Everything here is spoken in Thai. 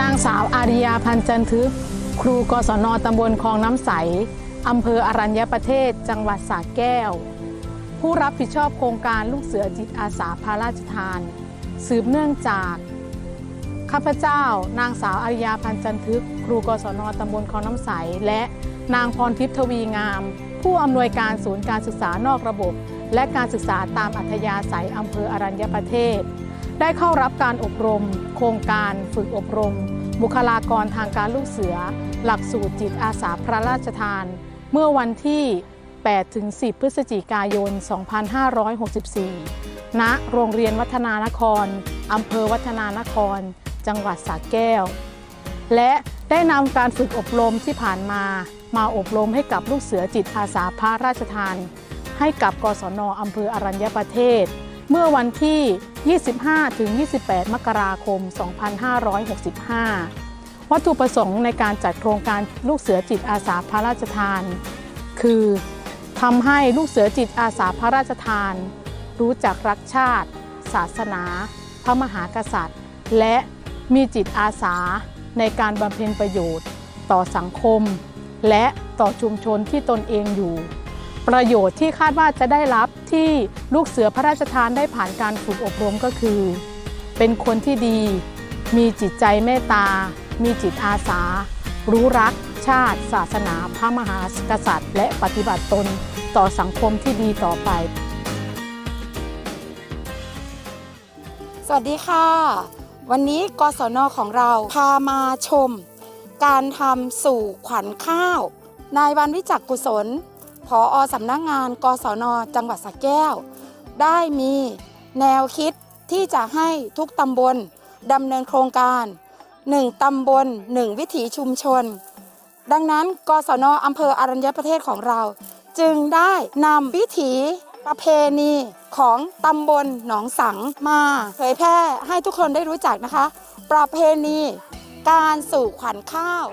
นางสาวอาริยาพันจันทึก ครูกศนตำบลคลองน้ำใส อำเภออรัญญประเทศ จังหวัดสระแก้ว ผู้รับผิดชอบโครงการลูกเสือจิตอาสาพระราชทาน สืบเนื่องจาก ข้าพเจ้า นางสาวอาริยาพันจันทึก ครูกศนตำบลคลองน้ำใส และนางพรทิพย์ทวีงาม ผู้อำนวยการศูนย์การศึกษานอกระบบ และการศึกษาตามอัธยาศัยอำเภออรัญญประเทศ ได้เข้ารับการอบรม โครงการฝึกอบรม บุคลากรทางการลูกเสือ หลักสูตรจิตอาสาพระราชทาน เมื่อวันที่ 8-10 พฤศจิกายน 2564 ณ โรงเรียนวัฒนานคร อำเภอวัฒนานคร จังหวัดสระแก้ว และได้นำการฝึกอบรมที่ผ่านมา มาอบรมให้กับลูกเสือจิตอาสาพระราชทาน ให้กับกศนอำเภออรัญญประเทศ เมื่อวันที่ 25-28 มกราคม 2565 วัตถุประสงค์ในการจัดโครงการลูกเสือจิตอาสาพระราชทาน คือทำให้ลูกเสือจิตอาสาพระราชทาน รู้จักรักชาติ ศาสนา พระมหากษัตริย์ และมีจิตอาสาในการบำเพ็ญประโยชน์ ต่อสังคม และต่อชุมชนที่ตนเองอยู่ ประโยชน์ที่คาดว่าจะได้รับที่ลูกเสือพระราชทานได้ผ่านการฝึกอบรมก็คือ เป็นคนที่ดี มีจิตใจเมตตา มีจิตอาสา รู้รัก ชาติ ศาสนา พระมหากษัตริย์ และปฏิบัติตนต่อสังคมที่ดีต่อไป สวัสดีค่ะ วันนี้กศนของเราพามาชม การทำสู่ขวัญข้าว นายวันวิจักกุศล ออสำนักงงานกศนจังหวัดสระแก้ว ได้มีแนวคิดที่จะให้ทุกตำบลดำเนินโครงการ 1 ตำบล 1 วิถีชุมชน ดังนั้นกศนอำเภออรัญญประเทศของเรา จึงได้นำวิถีประเพณีของตำบลหนองสังมาเผยแพร่ให้ทุกคนได้รู้จักนะคะ ประเพณีการสู่ขวัญข้าว